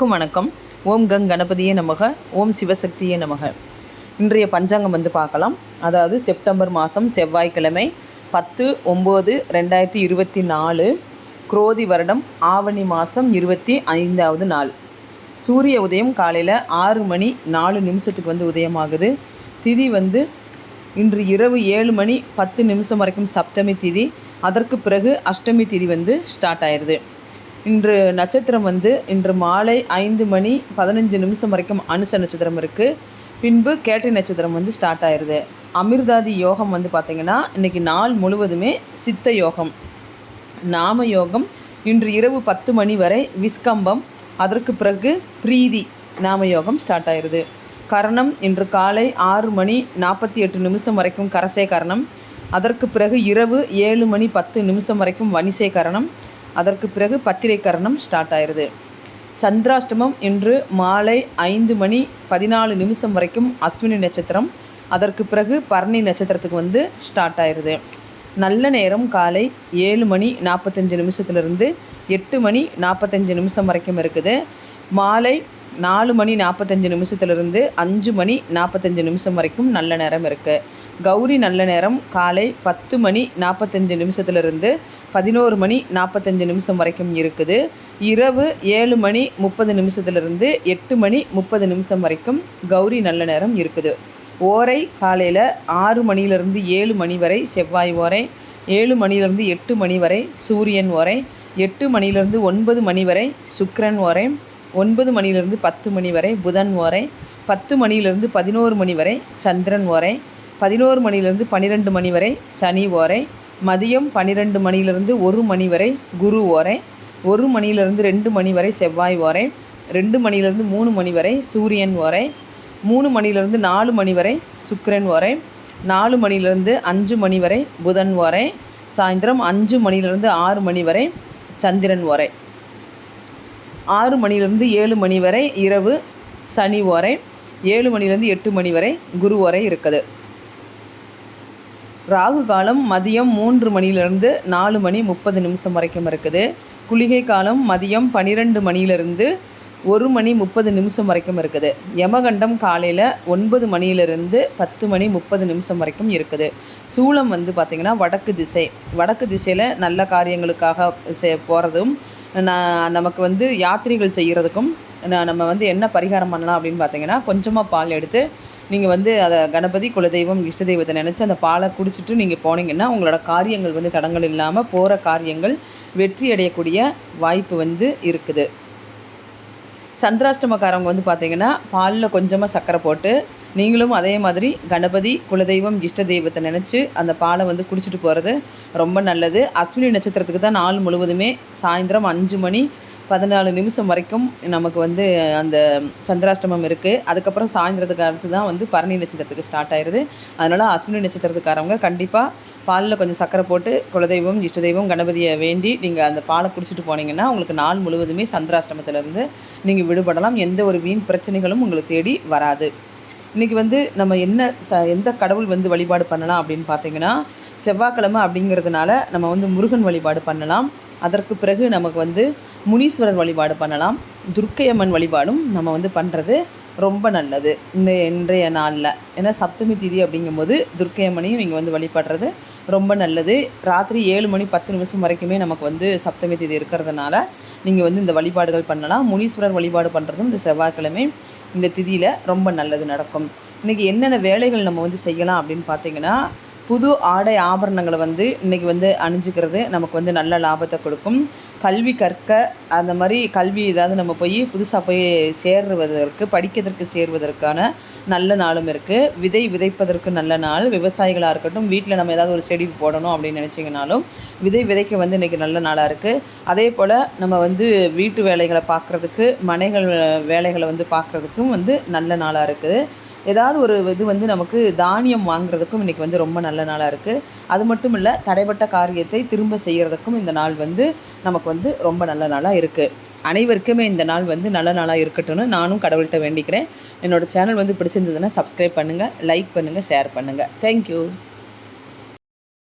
அனைவருக்கும் வணக்கம். ஓம் கங் கணபதியே நமக ஓம் சிவசக்தியே நமக. இன்றைய பஞ்சாங்கம் வந்து பார்க்கலாம். அதாவது செப்டம்பர் மாதம் செவ்வாய்க்கிழமை பத்து ஒம்பது ரெண்டாயிரத்தி இருபத்தி நாலு குரோதி வருடம் ஆவணி மாதம் இருபத்தி ஐந்தாவது நாள். சூரிய உதயம் காலையில் ஆறு மணி நாலு நிமிஷத்துக்கு வந்து உதயமாகுது. திதி வந்து இன்று இரவு ஏழு மணி பத்து நிமிஷம் வரைக்கும் சப்தமி திதி. அதற்கு பிறகு அஷ்டமி திதி வந்து ஸ்டார்ட் ஆயிடுது இன்று நட்சத்திரம் வந்து இன்று மாலை ஐந்து மணி பதினஞ்சு நிமிஷம் வரைக்கும் அனுச நட்சத்திரம் இருக்குது பின்பு கேட்டை நட்சத்திரம் வந்து ஸ்டார்ட் ஆயிடுது அமிர்தாதி யோகம் வந்து பார்த்திங்கன்னா இன்றைக்கி நாள் முழுவதுமே சித்த யோகம். நாம யோகம் இன்று இரவு பத்து மணி வரை விஸ்கம்பம் அதற்கு பிறகு பிரீதி நாம யோகம் ஸ்டார்ட் ஆயிடுது கரணம் இன்று காலை ஆறு மணி நாற்பத்தி எட்டு நிமிஷம் வரைக்கும் கரசே கரணம். அதற்கு பிறகு இரவு ஏழு மணி பத்து நிமிஷம் வரைக்கும் வனிசே கரணம். அதற்கு பிறகு பத்திரை கரணம் ஸ்டார்ட் ஆயிடுது சந்திராஷ்டமம் இன்று மாலை ஐந்து மணி பதினாலு நிமிஷம் வரைக்கும் அஸ்வினி நட்சத்திரம் அதற்கு பிறகு பரணி நட்சத்திரத்துக்கு வந்து ஸ்டார்ட் ஆயிடுது நல்ல நேரம் காலை ஏழு மணி நாற்பத்தஞ்சு நிமிஷத்துலேருந்து எட்டு மணி நாற்பத்தஞ்சு நிமிஷம் வரைக்கும் இருக்குது. மாலை நாலு மணி நாற்பத்தஞ்சு நிமிஷத்துலேருந்து அஞ்சு மணி நாற்பத்தஞ்சு நிமிஷம் வரைக்கும் நல்ல நேரம் இருக்குது கௌரி நல்ல நேரம் காலை பத்து மணி நாற்பத்தஞ்சு நிமிஷத்துலேருந்து பதினோரு மணி நாற்பத்தஞ்சு நிமிஷம் வரைக்கும் இருக்குது. இரவு ஏழு மணி முப்பது நிமிஷத்துலேருந்து எட்டு மணி முப்பது நிமிஷம் வரைக்கும் கௌரி நல்ல நேரம் இருக்குது. ஓரை காலையில் ஆறு மணிலேருந்து ஏழு மணி வரை செவ்வாய் ஓரை ஏழு மணிலேருந்து எட்டு மணி வரை சூரியன் ஓரை எட்டு மணிலேருந்து ஒன்பது மணி வரை சுக்கரன் ஓரை ஒன்பது மணிலேருந்து பத்து மணி வரை புதன் ஓரை பத்து மணியிலிருந்து பதினோரு மணி வரை சந்திரன் ஓரை பதினோரு மணியிலிருந்து பன்னிரெண்டு மணி வரை சனி ஓரை மதியம் பன்னிரெண்டு மணியிலிருந்து ஒரு மணி வரை குரு ஓரை ஒரு மணியிலிருந்து ரெண்டு மணி வரை செவ்வாய் ஓரை ரெண்டு மணிலேருந்து மூணு மணி வரை சூரியன் ஓரை மூணு மணியிலிருந்து நாலு மணி வரை சுக்கிரன் ஓரை நாலு மணியிலிருந்து அஞ்சு மணி வரை புதன் ஓரை சாயந்தரம் அஞ்சு மணியிலிருந்து ஆறு மணி வரை சந்திரன் ஓரை. ஆறு மணிலேருந்து ஏழு மணி வரை இரவு சனி ஓரை ஏழு மணிலேருந்து எட்டு மணி வரை குரு ஓரை இருக்குது. ராகு காலம் மதியம் மூன்று மணியிலிருந்து நாலு மணி முப்பது நிமிஷம் வரைக்கும் இருக்குது. குளிகை காலம் மதியம் பன்னிரெண்டு மணியிலிருந்து ஒரு மணி முப்பது நிமிஷம் வரைக்கும் இருக்குது. யமகண்டம் காலையில் ஒன்பது மணியிலிருந்து பத்து மணி முப்பது நிமிஷம் வரைக்கும் இருக்குது. சூளம் வந்து பார்த்திங்கன்னா வடக்கு திசை. வடக்கு திசையில் நல்ல காரியங்களுக்காக போகிறதும் நான் நமக்கு வந்து யாத்திரைகள் செய்கிறதுக்கும் நம்ம வந்து என்ன பரிகாரம் பண்ணலாம் அப்படின்னு பார்த்தீங்கன்னா கொஞ்சமாக பால் எடுத்து நீங்கள் வந்து அதை கணபதி குலதெய்வம் இஷ்ட தெய்வத்தை நினச்சி அந்த பாலை குடிச்சிட்டு நீங்கள் போனீங்கன்னா உங்களோட காரியங்கள் வந்து தடங்கள் இல்லாமல் போகிற காரியங்கள் வெற்றி அடையக்கூடிய வாய்ப்பு வந்து இருக்குது. சந்திராஷ்டமக்காரவங்க வந்து பார்த்தீங்கன்னா பாலில் கொஞ்சமாக சர்க்கரை போட்டு நீங்களும் அதே மாதிரி கணபதி குலதெய்வம் இஷ்ட தெய்வத்தை நினச்சி அந்த பாலை வந்து குடிச்சிட்டு போகிறது ரொம்ப நல்லது. அஸ்வினி நட்சத்திரத்துக்கு தான் நாள் முழுவதுமே சாயந்தரம் அஞ்சு மணி பதினாலு நிமிஷம் வரைக்கும் நமக்கு வந்து அந்த சந்திராஷ்டமம் இருக்குது அதுக்கப்புறம் சாயந்தரத்துக்கு அடுத்து தான் வந்து பரணி நட்சத்திரத்துக்கு ஸ்டார்ட் ஆயிடுது அதனால் அஸ்வினி நட்சத்திரத்துக்காரவங்க கண்டிப்பாக பாலில் கொஞ்சம் சக்கரை போட்டு குலதெய்வம் இஷ்ட தெய்வம் கணபதியை வேண்டி நீங்கள் அந்த பாலை குடிச்சிட்டு போனீங்கன்னா உங்களுக்கு நாள் முழுவதுமே சந்திராஷ்டமத்திலேருந்து நீங்கள் விடுபடலாம். எந்த ஒரு வீண் பிரச்சனைகளும் உங்களுக்கு தேடி வராது. இன்றைக்கி வந்து நம்ம என்ன ச எந்த கடவுள் வந்து வழிபாடு பண்ணலாம் அப்படின்னு பார்த்தீங்கன்னா செவ்வாய்க்கிழமை அப்படிங்கிறதுனால நம்ம வந்து முருகன் வழிபாடு பண்ணலாம். அதற்கு பிறகு நமக்கு வந்து முனீஸ்வரர் வழிபாடு பண்ணலாம். துர்க்கையம்மன் வழிபாடும் நம்ம வந்து பண்ணுறது ரொம்ப நல்லது. இந்த இன்றைய நாளில். ஏன்னா சப்தமி திதி அப்படிங்கும்போது துர்க்கையம்மனையும் நீங்கள் வந்து வழிபடுறது ரொம்ப நல்லது. ராத்திரி ஏழு மணி பத்து நிமிஷம் வரைக்குமே நமக்கு வந்து சப்தமி திதி இருக்கிறதுனால நீங்கள் வந்து இந்த வழிபாடுகள் பண்ணலாம். முனீஸ்வரர் வழிபாடு பண்ணுறதும் இந்த செவ்வாய்க்கிழமை இந்த திதியில் ரொம்ப நல்லது நடக்கும். இன்றைக்கி என்னென்ன வேலைகள் நம்ம வந்து செய்யலாம் அப்படின்னு பார்த்தீங்கன்னா புது ஆடை ஆபரணங்களை வந்து இன்றைக்கி வந்து அணிஞ்சிக்கிறது நமக்கு வந்து நல்ல லாபத்தை கொடுக்கும். கல்வி கற்க அந்த மாதிரி கல்வி ஏதாவது நம்ம போய் புதுசாக போய் சேருவதற்கு படிக்கிறதுக்கு சேருவதற்கான நல்ல நாளும் இருக்குது விதை விதைப்பதற்கு நல்ல நாள். விவசாயிகளாக இருக்கட்டும் வீட்டில் நம்ம ஏதாவது ஒரு செடி போடணும் அப்படின்னு நினச்சிங்கனாலும் விதை விதைக்க வந்து இன்றைக்கி நல்ல நாளாக இருக்குது அதே போல் நம்ம வந்து வீட்டு வேலைகளை பார்க்குறதுக்கு மனைகள் வேலைகளை வந்து பார்க்குறதுக்கும் வந்து நல்ல நாளாக இருக்குது. ஏதாவது ஒரு இது வந்து நமக்கு தானியம் வாங்குறதுக்கும் இன்றைக்கி வந்து ரொம்ப நல்ல நாளாக இருக்குது அது மட்டும் இல்லை தடைப்பட்ட காரியத்தை திரும்ப செய்கிறதுக்கும் இந்த நாள் வந்து நமக்கு வந்து ரொம்ப நல்ல நாளாக இருக்குது அனைவருக்குமே இந்த நாள் வந்து நல்ல நாளாக இருக்கட்டும்னு நானும் கடவுள்கிட்ட வேண்டிக்கிறேன். என்னோடய சேனல் வந்து பிடிச்சிருந்ததுன்னா சப்ஸ்கிரைப் பண்ணுங்கள் லைக் பண்ணுங்கள் ஷேர் பண்ணுங்கள் தேங்க்யூ